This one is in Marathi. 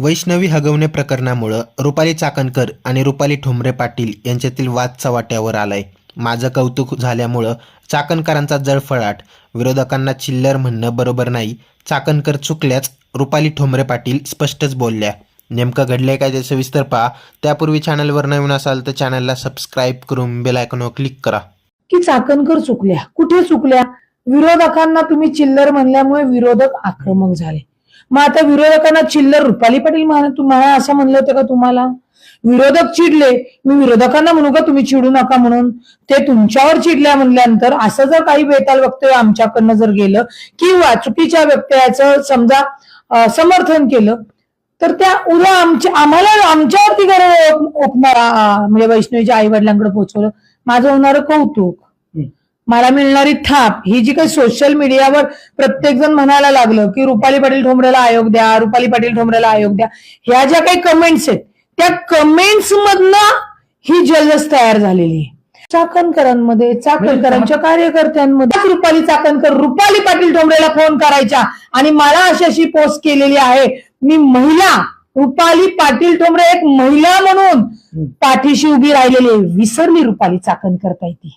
वैष्णवी हगवणे प्रकरणामुळं रुपाली चाकणकर आणि रुपाली ठोंबरे पाटील यांच्यातील वाद चव्हाट्यावर आलाय. माझं कौतुक झाल्यामुळं चाकणकरांचा जळफळाट विरोधकांना चिल्लर म्हणणं बरोबर नाही. चाकणकर चुकल्याच रुपाली ठोंबरे पाटील स्पष्टच बोलल्या. नेमकं घडलंय काय ते सविस्तर पहा. त्यापूर्वी चॅनलवर नवीन असाल तर चॅनलला सबस्क्राईब करून बेल आयकॉनवर क्लिक करा. की चाकणकर चुकल्या. कुठे चुकल्या? विरोधकांना तुम्ही चिल्लर म्हणल्यामुळे विरोधक आक्रमक झाले. मग आता विरोधकांना चिल्लर रुपाली पाटील म्हणा तुम्हाला असं म्हणलं होतं का तुम्हाला? विरोधक चिडले मी विरोधकांना म्हणू का तुम्ही चिडू नका म्हणून? ते तुमच्यावर चिडल्या म्हणल्यानंतर असं जर काही बेताल वक्तव्य आमच्याकडनं जर गेलं किंवा चुकीच्या व्यक्तयाचं समजा समर्थन केलं तर त्या उद्या आमच्या आम्हाला आमच्यावरती गरज ओकणारा म्हणजे वैष्णवीच्या आई वडिलांकडे पोहोचवलं. माझं होणारं कौतुक. मला मिळणारी थाप ही जी काही सोशल मीडियावर प्रत्येक जण म्हणायला लागलं की रुपाली पाटील ठोंबरेला आयोग द्या रुपाली पाटील ठोंबरेला आयोग द्या. ह्या ज्या काही कमेंट्स आहेत त्या कमेंट्स मधनं ही जलस तयार झालेली आहे. चाकणकरांमध्ये चाकणकरांच्या कार्यकर्त्यांमध्ये रुपाली चाकणकर रुपाली पाटील ठोंबरेला फोन करायच्या आणि मला अशी अशी पोस्ट केलेली आहे. मी महिला रुपाली पाटील ठोंबरे एक महिला म्हणून पाठीशी उभी राहिलेली आहे. विसरली रुपाली चाकणकर काय ती.